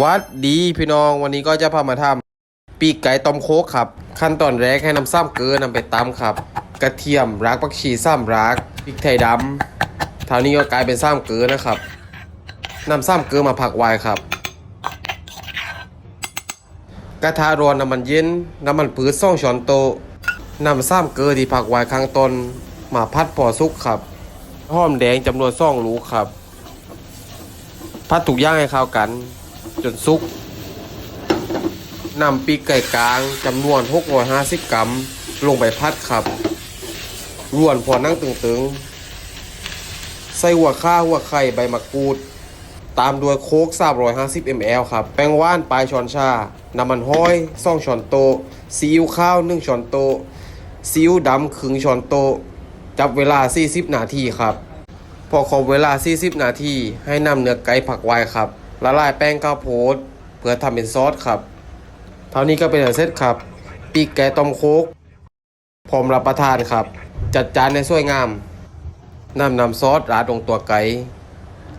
วัดดีพี่น้องวันนี้ก็จะพามาทำปีกไก่ต้มโคกครับ ขั้นตอนแรกให้น้ำซ้ำเกลือนำไปตำครับ กระเทียมรากผักชีซ้ำรากพริกไทยดำเท่านี้ก็กลายเป็นซ้ำเกลือนะครับนำซ้ำเกลือมาผักไว้ครับ กระทะร้อนน้ำมันเย็นน้ำมันปืดซ่องช้อนโตนำซ้ำเกลือที่ผักไว้ข้างต้นมาพัดพอสุกครับหอมแดงจำนวนซ่องลูกครับ พัดถูกย่างให้เข้ากัน จนสุกนำปีกไก่กลางจำนวน 650 กรัม ลงไปพัดครับร่วนพอนั่งตึงๆ ใส่หัวข้าหัวไข่ใบมะกรูด ตามด้วยโค้ก 350 ml ครับ แป้งว่านปลายช้อนชา น้ำมันห้อย2ช้อนโต๊ะซีอิ๊วข้าว 1 ช้อนโต๊ะซีอิ๊วดำครึ่งช้อนโต๊ะจับเวลา 40 นาทีครับ พอครบเวลา 40 นาที ให้นำเนื้อไก่ผักไว้ครับ ละลายแป้งข้าวโพดเพื่อทำเป็นซอสครับ เท่านี้ก็เป็นเสร็จครับ ปีกไก่ต้มโคกพร้อมรับประทานครับ จัดจานในสวยงามนำนำซอสราดลงตัวไก่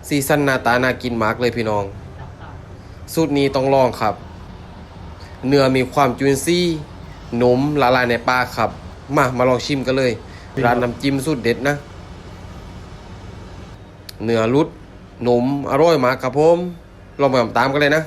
ซีซันหน้าตาน่ากินมากเลยพี่น้อง สูตรนี้ต้องลองครับ เนื้อมีความจุนซี่หนุ่มละลายในปากครับ มามาลองชิมกันเลยร้านน้ำจิ้มสูตรเด็ดนะเนื้อรุดหนุ่มอร่อยมากครับผม ลองไปตามกันเลยนะ